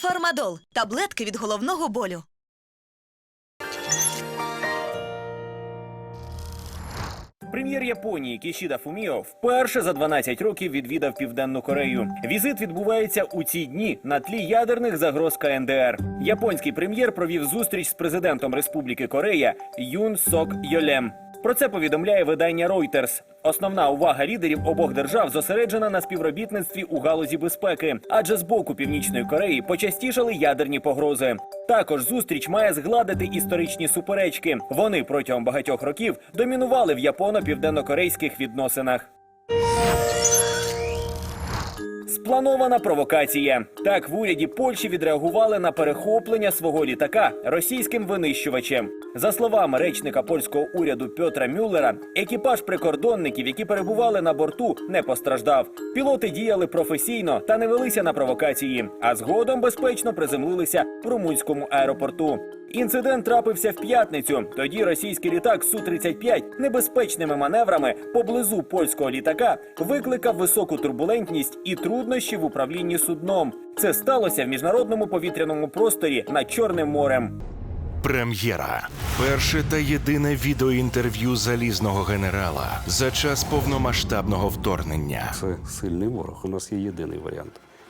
Фармадол таблетки від головного болю. Прем'єр Японії Кішіда Фуміо вперше за 12 років відвідав Південну Корею. Візит відбувається у ці дні на тлі ядерних загроз КНДР. Японський прем'єр провів зустріч з президентом Республіки Корея Юн Сок Йолем. Про це повідомляє видання Reuters. Основна увага лідерів обох держав зосереджена на співробітництві у галузі безпеки, адже з боку Північної Кореї почастішали ядерні погрози. Також зустріч має згладити історичні суперечки. Вони протягом багатьох років домінували в японо-південнокорейських відносинах. Спланована провокація. Так в уряді Польщі відреагували на перехоплення свого літака російським винищувачем. За словами речника польського уряду Пьотра Мюллера, екіпаж прикордонників, які перебували на борту, не постраждав. Пілоти діяли професійно та не велися на провокації, а згодом безпечно приземлилися в румунському аеропорту. Інцидент трапився в п'ятницю. Тоді російський літак Су-35 небезпечними маневрами поблизу польського літака викликав високу турбулентність і труднощі в управлінні судном. Це сталося в міжнародному повітряному просторі над Чорним морем. Прем'єра. Перше та єдине відеоінтерв'ю залізного генерала за час повномасштабного вторгнення. Це сильний ворог. У нас є єдиний варіант,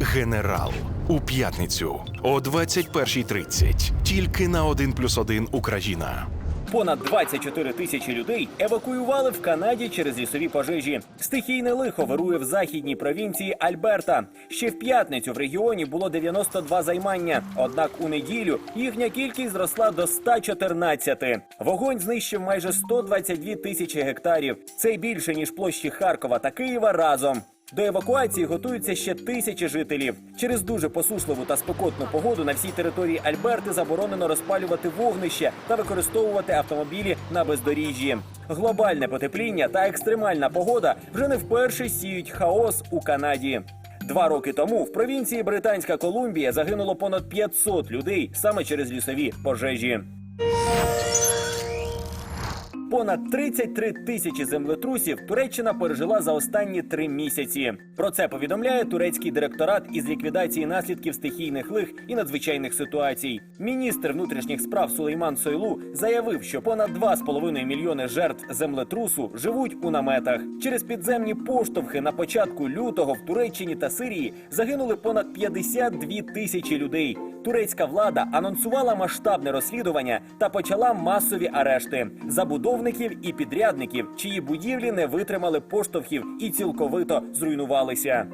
Генерал у п'ятницю о 21.30. Тільки на 1+,1 Україна. Понад 24 тисячі людей евакуювали в Канаді через лісові пожежі. Стихійне лихо вирує в західній провінції Альберта. Ще в п'ятницю в регіоні було 92 займання. Однак у неділю їхня кількість зросла до 114. Вогонь знищив майже 122 тисячі гектарів. Це більше ніж площі Харкова та Києва разом. До евакуації готуються ще тисячі жителів. Через дуже посушливу та спекотну погоду на всій території Альберти заборонено розпалювати вогнище та використовувати автомобілі на бездоріжжі. Глобальне потепління та екстремальна погода вже не вперше сіють хаос у Канаді. Два роки тому в провінції Британська Колумбія загинуло понад 500 людей саме через лісові пожежі. Понад 33 тисячі землетрусів Туреччина пережила за останні три місяці. Про це повідомляє турецький директорат із ліквідації наслідків стихійних лих і надзвичайних ситуацій. Міністр внутрішніх справ Сулейман Сойлу заявив, що понад 2,5 мільйони жертв землетрусу живуть у наметах. Через підземні поштовхи на початку лютого в Туреччині та Сирії загинули понад 52 тисячі людей. Турецька влада анонсувала масштабне розслідування та почала масові арешти забудовників і підрядників, чиї будівлі не витримали поштовхів і цілковито зруйнувалися.